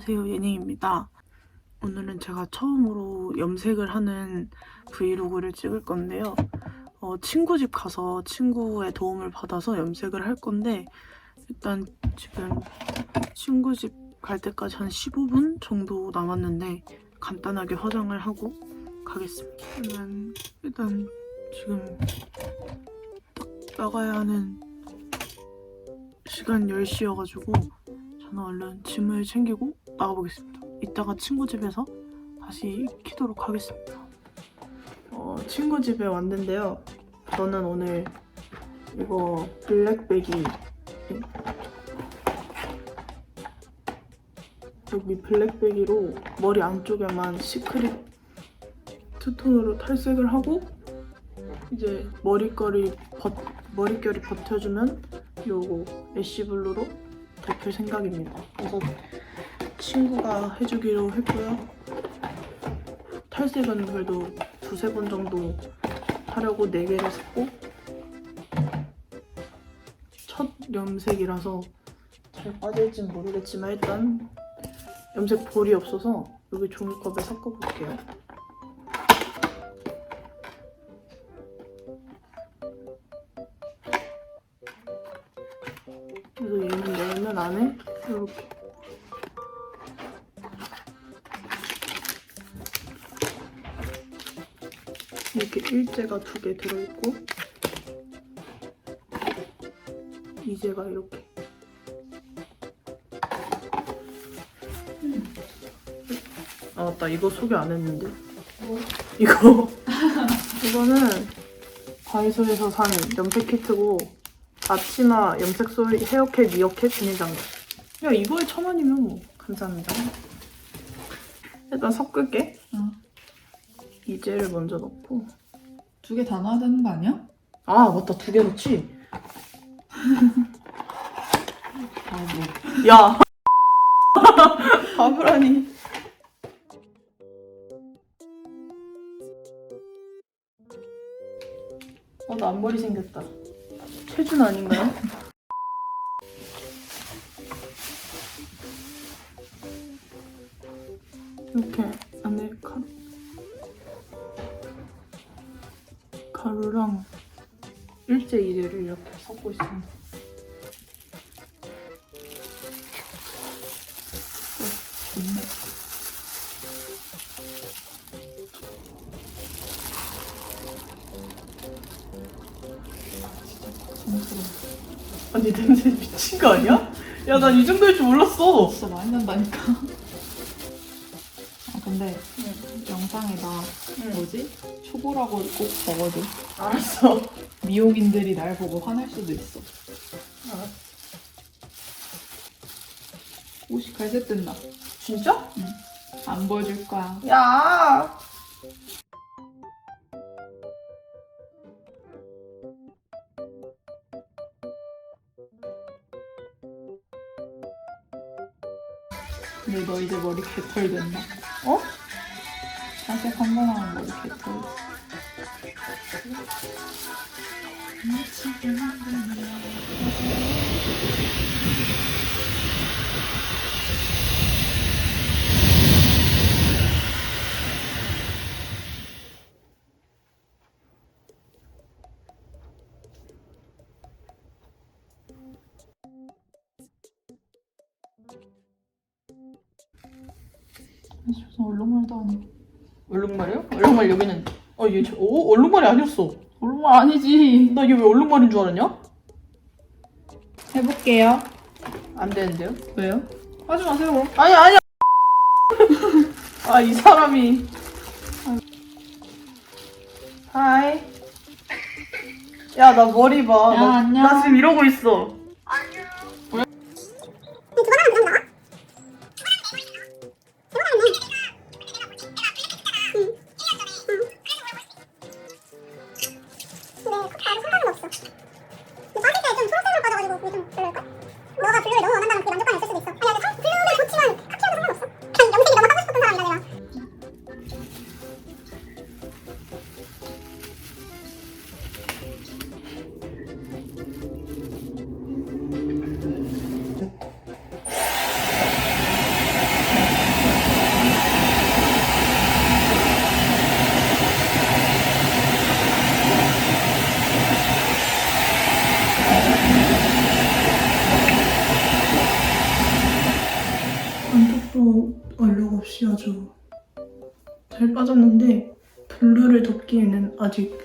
안녕하세요 예닝입니다. 오늘은 제가 처음으로 염색을 하는 브이로그를 찍을 건데요. 어, 친구 집 가서 친구의 도움을 받아서 염색을 할 건데 일단 지금 친구 집 갈 때까지 한 15분 정도 남았는데 간단하게 화장을 하고 가겠습니다. 그러면 일단 지금 딱 나가야 하는 시간 10시여가지고 저는 얼른 짐을 챙기고 나가보겠습니다. 이따가 친구 집에서 다시 키도록 하겠습니다. 어, 친구 집에 왔는데요. 저는 오늘 이거 블랙백이 여기 블랙백이로 머리 안쪽에만 시크릿 투톤으로 탈색을 하고 이제 머리결이 벗, 머릿결이 버텨주면 요거 애쉬블루로 덮을 생각입니다. 그래서 친구가 해주기로 했고요. 탈색은 그래도 두세 번 정도 하려고 네 개를 샀고 첫 염색이라서 잘 빠질진 모르겠지만 일단 염색 볼이 없어서 여기 종이컵에 섞어볼게요. 그래서 얘는 열면 안에 이렇게 이렇게 일제가 두 개 들어있고 이제가 이렇게. 아 맞다. 이거 소개 안 했는데. 이거. 이거는 다이소에서 산 염색 키트고 앞치마 염색소 헤어캡 미어캡 비닐장갑. 야 이거에 천 원이면 뭐 감사합니다. 일단 섞을게. 어. 이젤을 먼저 넣고. 두 개 다 넣어야 되는 거 아니야? 아 맞다. 두 개 넣지. 야. 바보라니. 어나 앞머리 생겼다. 체준 아닌가요? 이렇게 가루랑 일제 이래를 이렇게 섞고 있습니다. 아니 냄새 미친 거 아니야? 야 난 이 정도일 줄 몰랐어. 진짜 많이 난다니까. 아 근데 영상에 나 뭐지? 초보라고 꼭 적어줘. 알았어. 미용인들이 날 보고 화낼 수도 있어. 알았어. 옷이 갈색 뜬다. 진짜? 안 보여줄 거야. 야. 근데 너 이제 머리 개털 된다. 어? 탈색 한번 하면 머리 개털. 무슨 얼룩말도 아니고. 얼룩말이요? 얼룩말 여기는 어얘 오 얼룩말이 아니었어. 얼룩말 아니지. 나 얘 왜 얼룩말인 줄 알았냐? 해볼게요. 안 되는데요? 왜요? 하지 마세요. 아니 아니야. 아이 사람이. 하이. 야 나 머리 봐. 야, 나, 안녕. 나 지금 이러고 있어. 아주 잘 빠졌는데 블루를 덮기에는 아직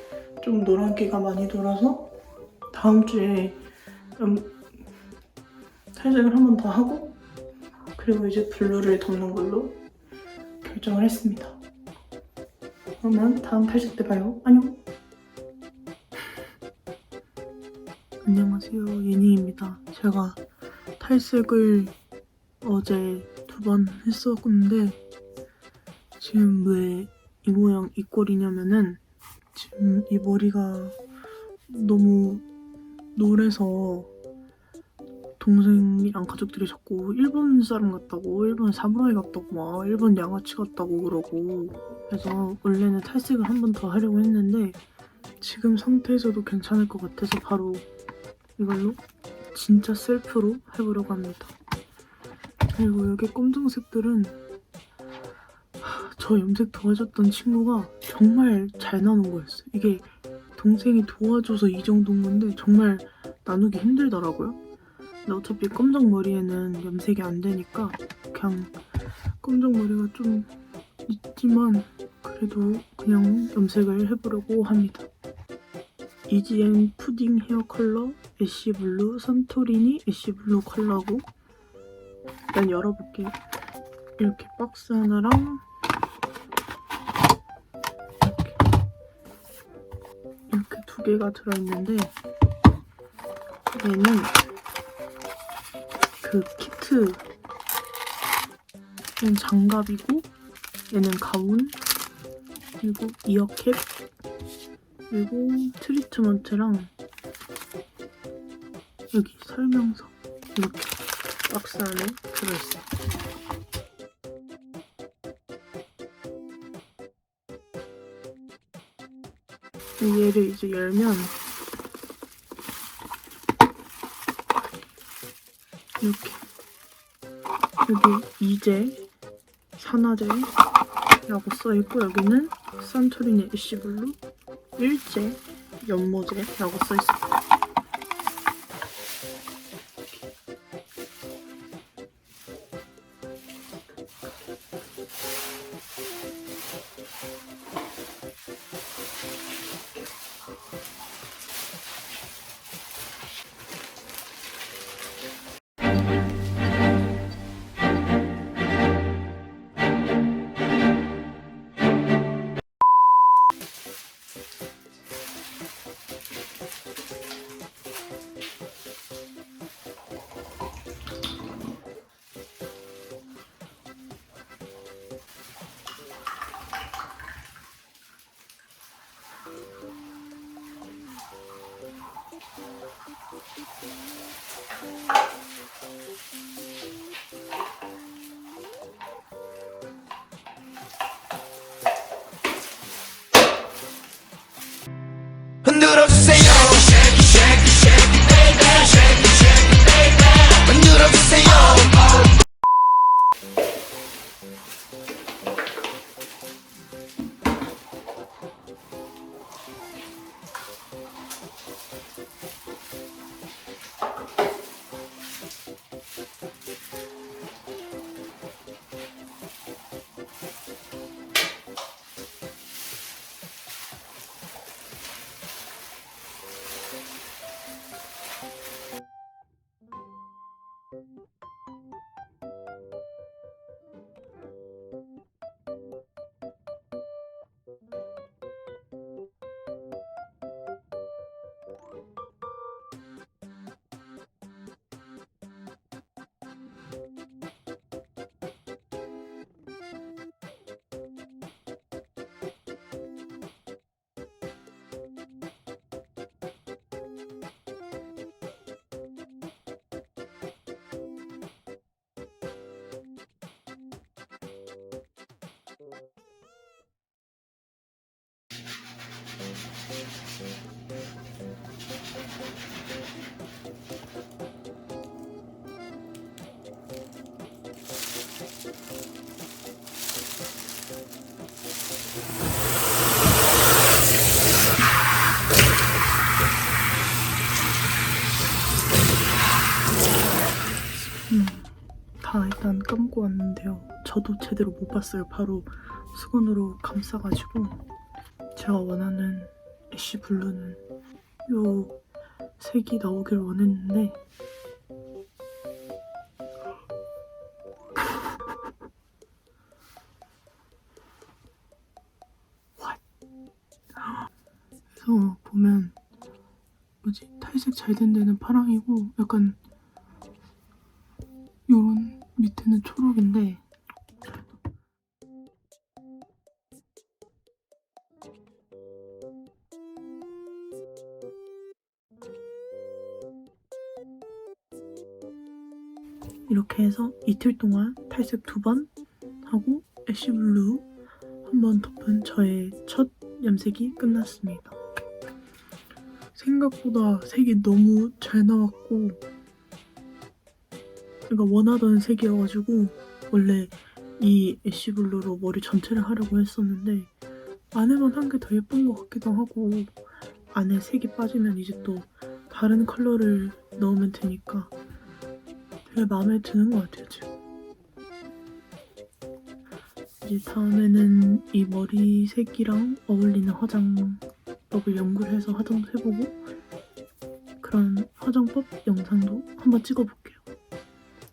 좀 노란기가 많이 돌아서 다음 주에 음, 탈색을 한 번 더 하고 그리고 이제 블루를 덮는 걸로 결정을 했습니다. 그러면 다음 탈색 때 봐요. 안녕. 안녕하세요. 예니입니다. 제가 탈색을 어제 두 번 했었는데 지금 왜 이 모양 이 꼴이냐면은 지금 이 머리가 너무 노래서 동생이랑 가족들이 자꾸 일본 사람 같다고 일본 사무라이 같다고 막 일본 양아치 같다고 그러고 그래서 원래는 탈색을 한 번 더 하려고 했는데 지금 상태에서도 괜찮을 것 같아서 바로 이걸로 진짜 셀프로 해보려고 합니다. 그리고 여기 검정색들은 하, 저 염색 도와줬던 친구가 정말 잘 나눈 거였어요. 이게 동생이 도와줘서 이 정도인 건데 정말 나누기 힘들더라고요. 근데 어차피 검정 머리에는 염색이 안 되니까 그냥 검정 머리가 좀 있지만 그래도 그냥 염색을 해보려고 합니다. 이지엔 푸딩 헤어 컬러 애쉬 블루 산토리니 애쉬 블루 컬러고 일단 열어볼게요. 이렇게 박스 하나랑 개가 들어있는데 얘는 그 키트 얘는 장갑이고 얘는 가운 그리고 이어캡 그리고 트리트먼트랑 여기 설명서 이렇게 박스 안에 들어있어요. 얘를 이제 열면 이렇게 여기 이제 산화제라고 써있고 여기는 산토리니 애쉬블루 일제 연모제라고 써있습니다. 저도 제대로 못 봤어요. 바로 수건으로 감싸가지고 제가 원하는 애쉬 블루는 요 색이 나오길 원했는데? 그래서 보면 뭐지 탈색 잘 된 데는 파랑이고 약간 요런 밑에는 초록인데 이렇게 해서 이틀 동안 탈색 두 번 하고 애쉬블루 한 번 덮은 저의 첫 염색이 끝났습니다. 생각보다 색이 너무 잘 나왔고 제가 원하던 색이어가지고 원래 이 애쉬블루로 머리 전체를 하려고 했었는데 안에만 한 게 더 예쁜 것 같기도 하고 안에 색이 빠지면 이제 또 다른 컬러를 넣으면 되니까 되게 마음에 드는 것 같아요 지금 이제 다음에는 이 머리 색이랑 어울리는 화장법을 연구를 해서 화장도 해보고 그런 화장법 영상도 한번 찍어볼게요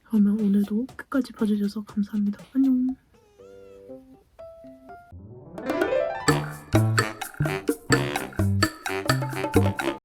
그러면 오늘도 끝까지 봐주셔서 감사합니다. 안녕.